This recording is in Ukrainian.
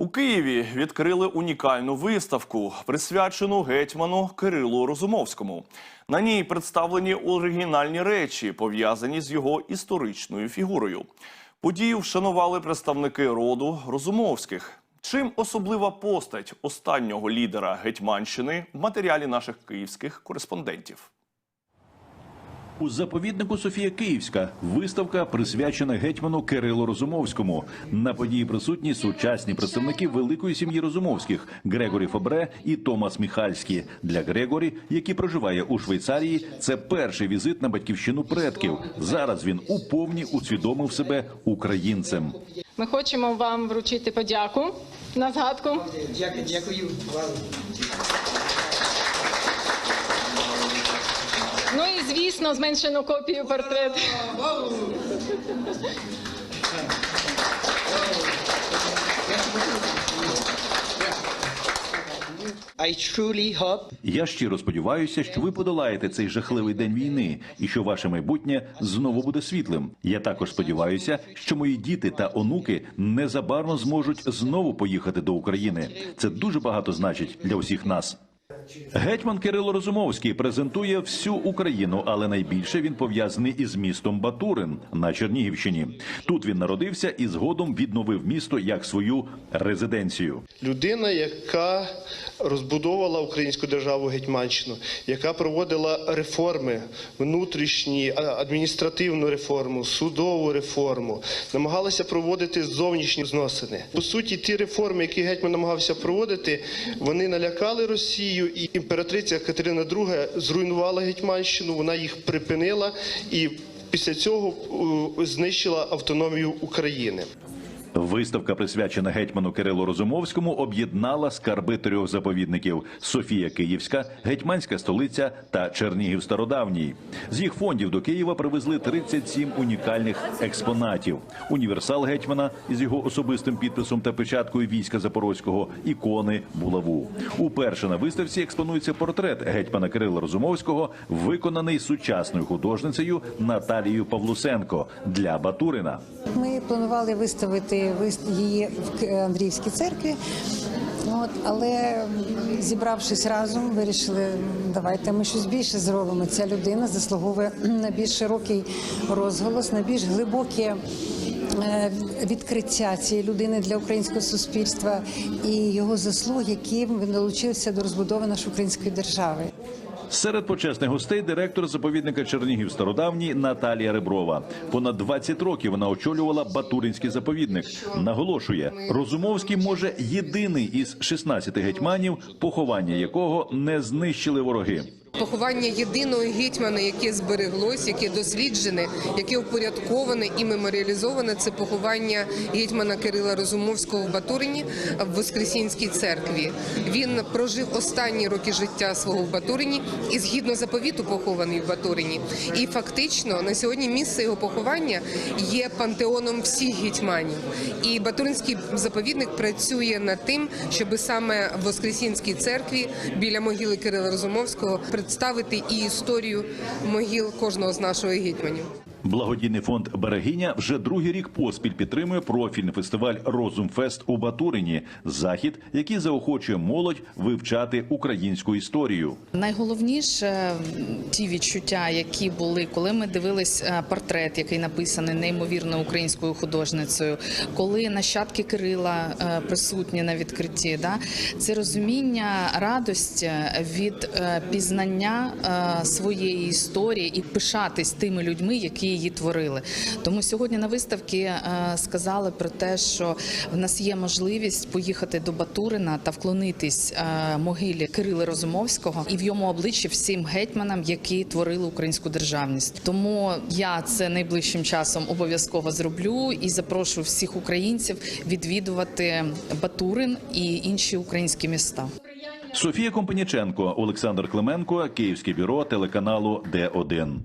У Києві відкрили унікальну виставку, присвячену гетьману Кирилу Розумовському. На ній представлені оригінальні речі, пов'язані з його історичною фігурою. Подію вшанували представники роду Розумовських. Чим особлива постать останнього лідера Гетьманщини в матеріалі наших київських кореспондентів. У заповіднику Софія Київська виставка присвячена гетьману Кирилу Розумовському. На події присутні сучасні представники великої сім'ї Розумовських Грегорі Фабре і Томас Міхальський. Для Грегорі, який проживає у Швейцарії, це перший візит на батьківщину предків. Зараз він уповні усвідомив себе українцем. Ми хочемо вам вручити подяку на згадку. Дякую, дякую вам. Ну і звісно, зменшену копію портрету. I truly hope Я щиро сподіваюся, що ви подолаєте цей жахливий день війни і що ваше майбутнє знову буде світлим. Я також сподіваюся, що мої діти та онуки незабаром зможуть знову поїхати до України. Це дуже багато значить для усіх нас. Гетьман Кирило Розумовський презентує всю Україну, але найбільше він пов'язаний із містом Батурин на Чернігівщині. Тут він народився і згодом відновив місто як свою резиденцію. людина, яка розбудовувала українську державу Гетьманщину, яка проводила реформи, внутрішні, адміністративну реформу, судову реформу, намагалася проводити зовнішні зносини. По суті, ті реформи, які гетьман намагався проводити, вони налякали Росію, і імператриця Катерина II зруйнувала Гетьманщину, вона їх припинила і після цього знищила автономію України. Виставка, присвячена гетьману Кирилу Розумовському, об'єднала скарби трьох заповідників: Софія Київська, гетьманська столиця та Чернігів Стародавній. З їх фондів до Києва привезли 37 унікальних експонатів: універсал гетьмана із його особистим підписом та печаткою війська Запорозького, ікони, булаву. Уперше на виставці експонується портрет гетьмана Кирила Розумовського, виконаний сучасною художницею Наталією Павлусенко для Батурина. Ми планували виставити вис- її в Андріївській церкві. От, але зібравшись разом, вирішили, давайте ми щось більше зробимо. Ця людина заслуговує на більш широкий розголос, на більш глибоке е, відкриття цієї людини для українського суспільства і його заслуг, яким він долучився до розбудови нашої української держави. Серед почесних гостей директор заповідника Чернігів Стародавній Наталія Реброва. Понад 20 років вона очолювала Батуринський заповідник. Наголошує, Розумовський може єдиний із 16 гетьманів, поховання якого не знищили вороги. Поховання єдиного гетьмана, яке збереглось, яке досліджене, яке упорядковане і меморіалізоване, це поховання гетьмана Кирила Розумовського в Батурині в Воскресінській церкві. Він прожив останні роки життя свого в Батурині і згідно заповіту похований в Батурині. І фактично на сьогодні місце його поховання є пантеоном всіх гетьманів. І Батуринський заповідник працює над тим, щоб саме в Воскресінській церкві біля могили Кирила Розумовського представити і історію могил кожного з нашого гетьманів. Благодійний фонд Берегиня вже другий рік поспіль підтримує профільний фестиваль Розумфест у Батурині. Захід, який заохочує молодь вивчати українську історію. Найголовніше ті відчуття, які були, коли ми дивились е, портрет, який написаний неймовірно українською художницею, коли нащадки Кирила е, присутні на відкритті, да це розуміння радості від е, пізнання своєї історії і пишатись тими людьми, які її творили. Тому сьогодні на виставці е, сказали про те, що в нас є можливість поїхати до Батурина та вклонитись е, могилі Кирила Розумовського і в йому обличчі всім гетьманам, які творили українську державність. Тому я це найближчим часом обов'язково зроблю і запрошую всіх українців відвідувати Батурин і інші українські міста. Софія Компаніченко, Олександр Клименко, Київське бюро телеканалу Д1.